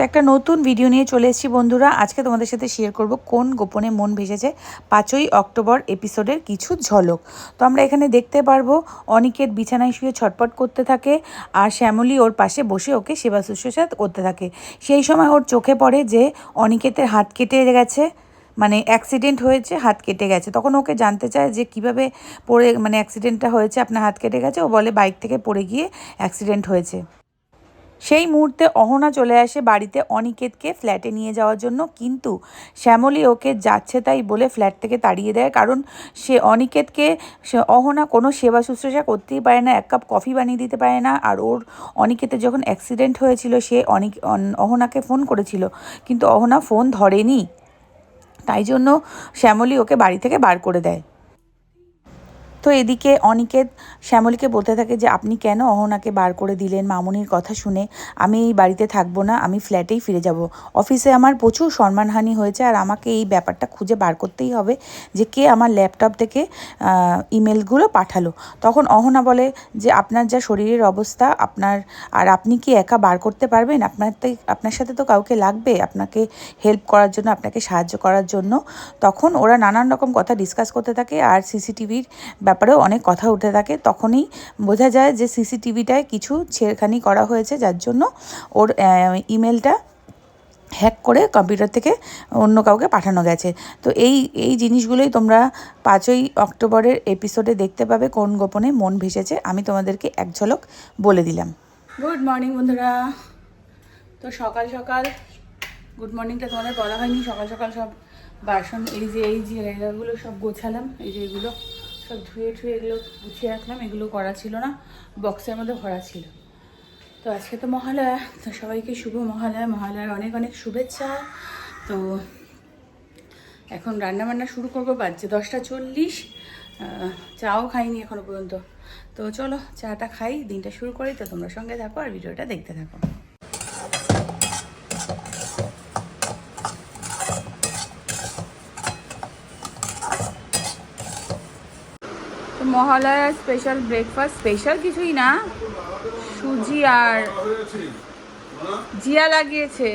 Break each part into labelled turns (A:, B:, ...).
A: তো একটা নতুন ভিডিও নিয়ে চলে এসেছি বন্ধুরা। আজকে তোমাদের সাথে শেয়ার করব কোন গোপনে মন ভেসেছে পাঁচই অক্টোবর এপিসোডের কিছু ঝলক। তো আমরা এখানে দেখতে পারব, অনিকেত বিছানায় শুয়ে ছটপট করতে থাকে আর শ্যামলী ওর পাশে বসে ওকে সেবা শুশ্রূষা করতে থাকে। সেই সময় ওর চোখে পড়ে যে অনিকেতের হাত কেটে গেছে মানে অ্যাক্সিডেন্ট হয়েছে, হাত কেটে গেছে। তখন ওকে জানতে চায় যে কীভাবে পড়ে মানে অ্যাক্সিডেন্টটা হয়েছে, আপনার হাত কেটে গেছে। ও বলে, বাইক থেকে পড়ে গিয়ে অ্যাক্সিডেন্ট হয়েছে। সেই মুহূর্তে অহনা চলে আসে বাড়িতে অনিকেতকে ফ্ল্যাটে নিয়ে যাওয়ার জন্য। কিন্তু শ্যামলী ওকে যাচ্ছে তাই বলে ফ্ল্যাট থেকে তাড়িয়ে দেয়। কারণ সে অনিকেতকে, সে অহনা কোনো সেবা শুশ্রূষা করতেই পারে না, এক কাপ কফি বানিয়ে দিতে পারে না। আর ওর অনিকেতের যখন অ্যাক্সিডেন্ট হয়েছিল, সে অনিক, অন- অহনাকে ফোন করেছিল। কিন্তু অহনা ফোন ধরেনি। তাই জন্য শ্যামলী ওকে বাড়ি থেকে বার করে দেয়। তো এদিকে অনিকেত শ্যামলীকে বলতে থাকে যে, আপনি কেন অহনাকে বার করে দিলেন? মামুনির কথা শুনে আমি এই বাড়িতে থাকব না, আমি ফ্ল্যাটেই ফিরে যাব। অফিসে আমার প্রচুর সম্মানহানি হয়েছে আর আমাকে এই ব্যাপারটা খুঁজে বার করতেই হবে যে, কে আমার ল্যাপটপ থেকে ইমেলগুলো পাঠালো? তখন অহনা বলে যে, আপনার যা শরীরের অবস্থা, আপনার, আর আপনি কি একা বার করতে পারবেন? আপনার তো, আপনার সাথে তো কাউকে লাগবে, আপনাকে হেল্প করার জন্য, আপনাকে সাহায্য করার জন্য। তখন ওরা নানান রকম কথা ডিসকাস করতে থাকে আর সিসিটিভির ব্যাপারেও অনেক কথা উঠে থাকে। তখনই বোঝা যায় যে সিসিটিভিটায় কিছু ছেড়খানি করা হয়েছে, যার জন্য ওর ইমেলটা হ্যাক করে কম্পিউটার থেকে অন্য কাউকে পাঠানো গেছে। তো এই এই জিনিসগুলোই তোমরা পাঁচই অক্টোবরের এপিসোডে দেখতে পাবে কোন গোপনে মন ভেসেছে। আমি তোমাদেরকে এক ঝলক বলে দিলাম।
B: গুড মর্নিং বন্ধুরা। তো সকাল সকাল, গুড মর্নিংটা তোমাদের বলা হয়নি। সকাল সকাল সব বাসন, এই যে এই যে জায়গাগুলো সব গোছালাম, এই যে এগুলো। সব ধুয়ে ঠুয়ে এগুলো গুছিয়ে রাখলাম, এগুলো করা ছিল না, বক্সের মধ্যে ভরা ছিল। তো আজকে তো মহালয়া, তো সবাইকে শুভ মহালয়া, মহালয়ার অনেক অনেক শুভেচ্ছা। তো এখন রান্না বান্না শুরু করব, বাজছে দশটা চল্লিশ চাও খাইনি এখনও পর্যন্ত। তো চলো, চাটা খাই, দিনটা শুরু করি, তো তোমরা সঙ্গে থাকো আর ভিডিওটা দেখতে থাকো। তো মহালয়ার স্পেশাল ব্রেকফাস্ট স্পেশাল কিছুই না। সুজি আর জিয়া লাগিয়েছে।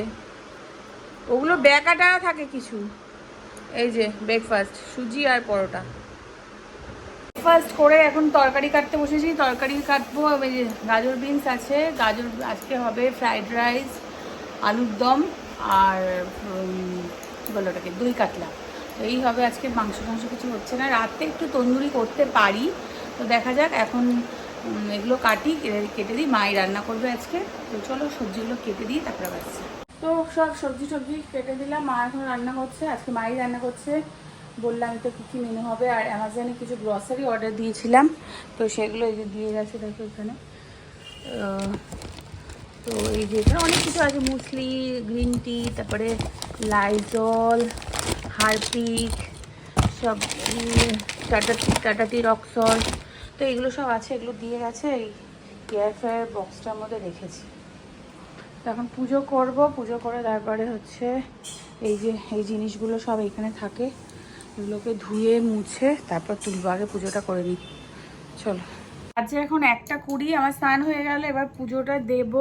B: ওগুলো ব্যাকাটা থাকে কিছু। এই যে ব্রেকফাস্ট সুজি আর পরোটা। ব্রেকফাস্ট করে এখন তরকারি কাটতে বসেছি। তরকারি কাটবো, এই যে গাজর বিনস আছে। গাজর আজকে হবে ফ্রাইড রাইস আলুর দম আর কী বলো ওটাকে? দই কাতলা। এই হবে আজকে মাংস টাংস কিছু হচ্ছে না। রাতে একটু তন্দুরি করতে পারি। তো দেখা যাক, এখন এগুলো কাটি, কেটে- দিই। মাই রান্না করবে আজকে। তো চলো, সবজিগুলো কেটে দিই, তারপরে বাচ্চা তো সব সবজি টবজি কেটে দিলাম। মা এখন রান্না করছে। আজকে মাই রান্না করছে। বললাম তো কী কী মেনু হবে? আর অ্যামাজনে কিছু গ্রসারি অর্ডার দিয়েছিলাম। তো সেগুলো এই যে দিয়ে গেছে দেখো এখানে। তো এই যে এখানে অনেক কিছু আছে। মুসলি গ্রিন টি তারপরে লাইজল হারপিক, সব টাটা টাটা টি তো এগুলো সব আছে, এগুলো দিয়ে গেছে, এই এয়ার ফ্রায়ার বক্সটার মধ্যে রেখেছি। তো এখন পুজো করব, পুজো করে তারপরে হচ্ছে এই যে, এই জিনিসগুলো সব এখানে থাকে, এগুলোকে ধুয়ে, মুছে, তারপর তুলবো, আগে পুজোটা করে নিই। চলো। আজকে এখন একটা কুড়ি, আমার স্নান হয়ে গেল, এবার পুজোটা দেব,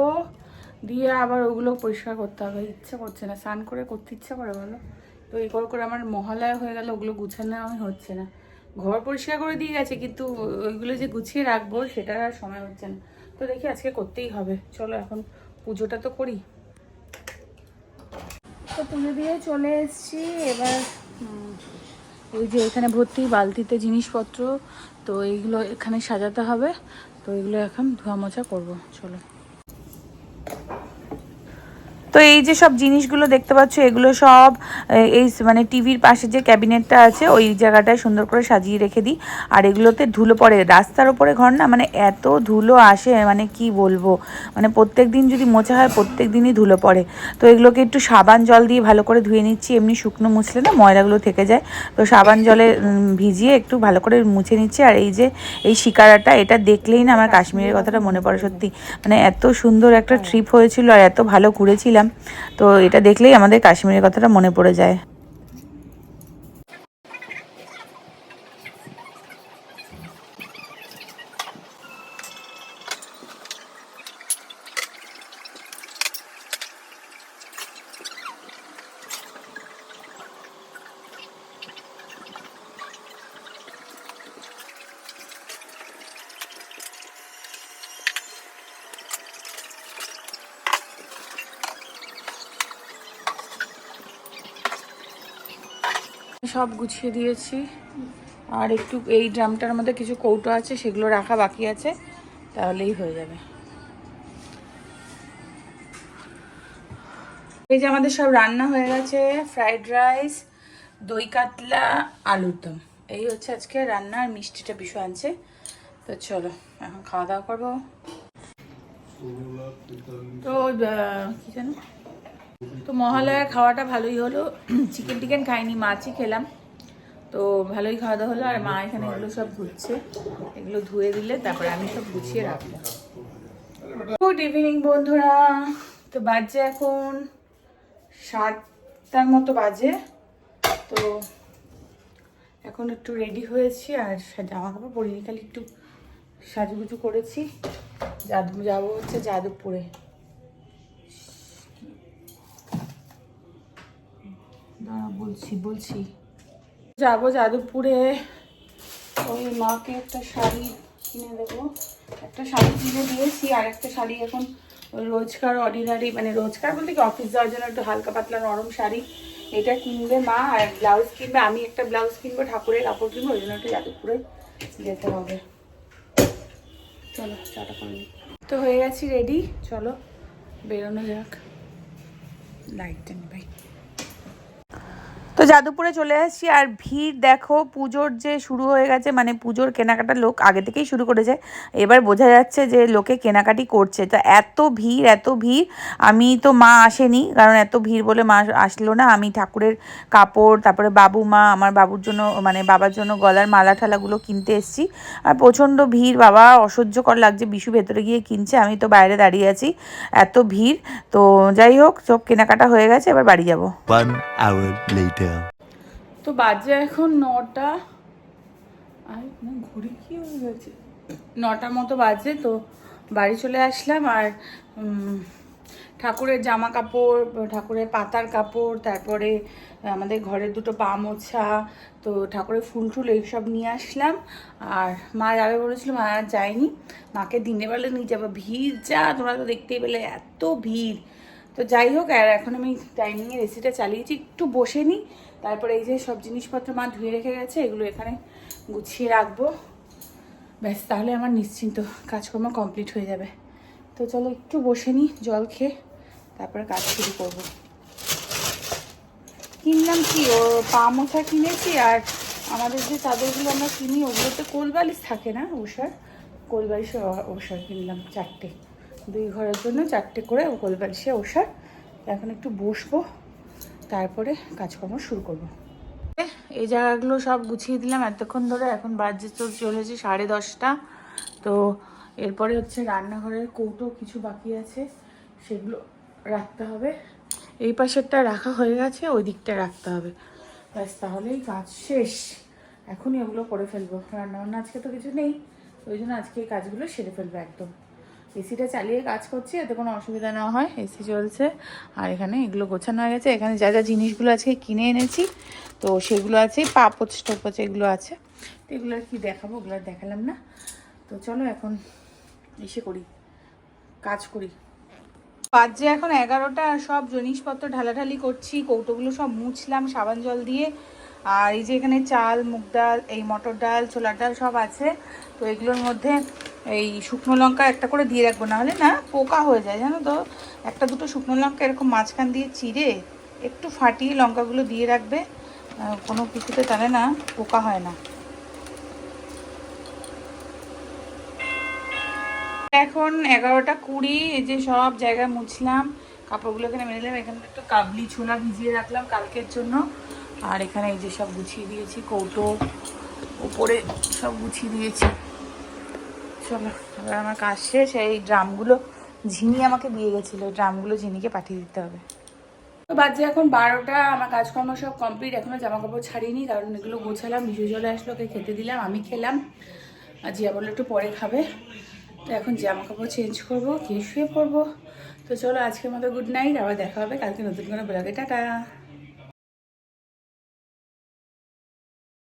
B: দিয়ে আবার ওগুলো পরিষ্কার করতে হবে। ইচ্ছা করছে না, স্নান করে করতে ইচ্ছা করে বলো। তো এই করে করে আমার মহালয়া হয়ে গেল, ওগুলো গুছানো হচ্ছে না। ঘর পরিষ্কার করে দিয়ে গেছে, কিন্তু ওইগুলো যে গুছিয়ে রাখব সেটার আর সময় হচ্ছে না। তো দেখি আজকে করতেই হবে। চলো এখন পুজোটা তো করি। তো পুজো দিয়ে চলে এসছি। এবার ওই যে এখানে ভর্তি বালতিতে জিনিসপত্র, তো এইগুলো এখানে সাজাতে হবে। তো এগুলো এখন ধোয়া মোছা করব। চলো।
A: তো এই যে সব জিনিসগুলো দেখতে পাচ্ছ এগুলো সব এই মানে টিভির পাশে যে ক্যাবিনেটটা আছে ওই জায়গাটায় সুন্দর করে সাজিয়ে রেখে দিই। আর এগুলোতে ধুলো পড়ে রাস্তার ওপরে ঘর না মানে এত ধুলো আসে মানে কি বলব? মানে প্রত্যেক দিন যদি মোছা হয় প্রত্যেক দিনই ধুলো পড়ে। তো এগুলোকে একটু সাবান জল দিয়ে ভালো করে ধুয়ে নিচ্ছি এমনি শুকনো মুছলে না ময়লাগুলো থেকে যায়। তো সাবান জলে ভিজিয়ে একটু ভালো করে মুছে নিচ্ছি। আর এই যে এই শিকারাটা এটা দেখলেই না আমার কাশ্মীরের কথাটা মনে পড়ে সত্যি। মানে এত সুন্দর একটা ট্রিপ হয়েছিল আর এত ভালো ঘুরেছিলাম। তো এটা দেখলেই আমাদের কাশ্মীরের কথাটা মনে পড়ে যায়।
B: সব গুছিয়ে দিয়েছি। আর একটু এই ড্রামটার মধ্যে কিছু কৌটো আছে সেগুলো রাখা বাকি আছে তাহলেই হয়ে যাবে। এই যে আমাদের সব রান্না হয়ে গেছে ফ্রাইড রাইস দই কাতলা আলুর দম। এই হচ্ছে আজকে রান্না আর মিষ্টিটা বিষয় আনছে। তো চলো এখন খাওয়া দাওয়া করব। তো কি জানো তো মহালয়ার খাওয়াটা ভালোই হলো। চিকেন টিকেন খাইনি, মাছই খেলাম। তো ভালোই খাওয়া দাওয়া হলো, আর মা এখানে এগুলো সব ধুচ্ছে। এগুলো ধুয়ে দিলে তারপরে আমি সব গুছিয়ে রাখব। গুড ইভিনিং বন্ধুরা। তো বাজে এখন সাতটার মতো বাজে। তো এখন একটু রেডি হয়েছি, আর জামা কাপড় পরিনি একটু সাজুগুজু করেছি। যাদু যাব হচ্ছে যাদবপুরে। দাঁড়া, বলছি বলছি। যাব যাদবপুরে। ওই মাকে একটা শাড়ি কিনে দেবো। একটা শাড়ি কিনে দিয়েছি, আর একটা শাড়ি এখন রোজকার অর্ডিনারি মানে রোজকার বলতে কি অফিস যাওয়ার জন্য একটু হালকা পাতলা নরম শাড়ি। এটা কিনবে মা, আর ব্লাউজ কিনবে। আমি একটা ব্লাউজ কিনবো, ঠাকুরের কাপড় কিনবো, ওই জন্য একটু যাদবপুরে যেতে হবে। চলো, চাটা তো হয়ে গেছি রেডি। চলো, বেরোনো যাক। লাইটটা নি ভাই তো যাদবপুরে চলে আসছি আর ভিড় দেখো, পুজোর যে শুরু হয়ে গেছে মানে পুজোর কেনাকাটা লোক আগে থেকেই শুরু করেছে। এবার বোঝা যাচ্ছে যে লোকে কেনাকাটি করছে। তো এত ভিড় এত ভিড়, আমি তো মা আসেনি, কারণ এত ভিড় বলে মা আসলো না। আমি ঠাকুরের কাপড়, তারপরে বাবু, মা, আমার বাবুর জন্য মানে বাবার জন্য গলার মালা ঠালাগুলো কিনতে এসেছি। আর প্রচণ্ড ভিড়, বাবা অসহ্যকর লাগছে, বিশু ভেতরে গিয়ে কিনছে, আমি তো বাইরে দাঁড়িয়ে আছি। এত ভিড়, তো যাই হোক, সব কেনাকাটা হয়ে গেছে, এবার বাড়ি যাব. তো বাজে এখন নটা। আর ঘড়ি কি হয়ে গেছে? নটার মতো বাজে তো। বাড়ি চলে আসলাম আর ঠাকুরের জামা কাপড় ঠাকুরের পাতার কাপড়, তারপরে আমাদের ঘরের দুটো পা মোছা, তো ঠাকুরের ফুল টুল এইসব নিয়ে আসলাম। আর মা যাবে বলেছিল, মা যায়নি। মাকে দিনের বেলা নিয়ে যাব। ভিড় যা, তোমরা তো দেখতেই পেলে, এত ভিড়। তো যাই হোক, আর এখন আমি ডাইনিংয়ের এসিটা চালিয়েছি। একটু বসে নিই। তারপরে এই যে সব জিনিসপত্র মা ধুয়ে রেখে গেছে, এগুলো এখানে গুছিয়ে রাখব। ব্যাস, তাহলে আমার নিশ্চিন্ত কাজকর্ম কমপ্লিট হয়ে যাবে। তো চলো একটু বসে নিই, জল খেয়ে তারপরে কাজ শুরু করব। কিনলাম কি? ও পা মোছা কিনেছি, আর আমাদের যে চাদরগুলো আমরা কিনি, ওগুলোতে কোলবালিশ থাকে না ওষার কোলবালিশে ওষার কিনলাম, চারটে। দুই ঘরের জন্য চারটে করে কোলবালিশে ওষার। এখন একটু বসবো, তারপরে কাজকর্ম শুরু করব। এই জায়গাগুলো সব গুছিয়ে দিলাম এতক্ষণ ধরে, এখন বাজে তো চলেছে সাড়ে দশটা। তো এরপরে হচ্ছে রান্নাঘরের কৌটো কিছু বাকি আছে, সেগুলো রাখতে হবে। এই পাশেরটা রাখা হয়ে গেছে, ওই দিকটা রাখতে হবে। ব্যাস, তাহলেই কাজ শেষ। এখনই ওগুলো করে ফেলব। রান্নাবান্না আজকে তো কিছু নেই, ওই জন্য আজকে এই কাজগুলো সেরে ফেলব একদম। এসিটা চালিয়ে কাজ করছি, এতে কোনো অসুবিধা না হয়, এসি চলছে। আর এখানে এগুলো গোছানো হয়ে গেছে, এখানে যা যা জিনিসগুলো আজকে কিনে এনেছি, তো সেগুলো আছে, পাপোচ টোপোচ এগুলো আছে। তো এগুলো আর কি দেখাবো, ওগুলো দেখালাম না। তো চলো এখন এসে করি, কাজ করি। বাজে এখন এগারোটা, সব জিনিসপত্র ঢালাঢালি করছি, কৌটোগুলো সব মুছলাম, সাবান জল দিয়ে। আর এই যে এখানে চাল, মুগ ডাল, এই মটর ডাল, ছোলার ডাল সব আছে। তো এগুলোর মধ্যে এই শুকনো লঙ্কা একটা করে দিয়ে রাখব, নাহলে না পোকা হয়ে যায়, জানো তো? একটা দুটো শুকনো লঙ্কা এরকম মাঝখান দিয়ে চিড়ে একটু ফাটিয়ে লঙ্কাগুলো দিয়ে রাখবে কোনো কিছুতে তাহলে না পোকা হয় না। এখন এগারোটা কুড়ি, এই যে সব জায়গায় মুছলাম, কাপড়গুলো এখানে মেরে দিলাম এখানে একটু কাবলি ছোলা ভিজিয়ে রাখলাম কালকের জন্য। আর এখানে এই যে সব গুছিয়ে দিয়েছি, কৌটো, উপরে সব গুছিয়ে দিয়েছি। চলো, এবার আমার কাজ শেষ, এই ড্রামগুলো ঝিনি আমাকে দিয়ে গেছিল ড্রামগুলো ঝিনিকে পাঠিয়ে দিতে হবে। তো বাজে এখন বারোটা, আমার কাজকর্ম সব কমপ্লিট এখনও জামা কাপড় ছাড়িনি, কারণ এগুলো গোছালাম বিশু চলে আসলো, ওকে খেতে দিলাম, আমি খেলাম, আর জিয়া বলল একটু পরে খাবে। তো এখন জামা কাপড় চেঞ্জ করব, গিয়ে শুয়ে পড়ব। তো চলো, আজকের মতো গুড নাইট আবার দেখা হবে, কালকে নতুন কোনো ব্লগে টাটা।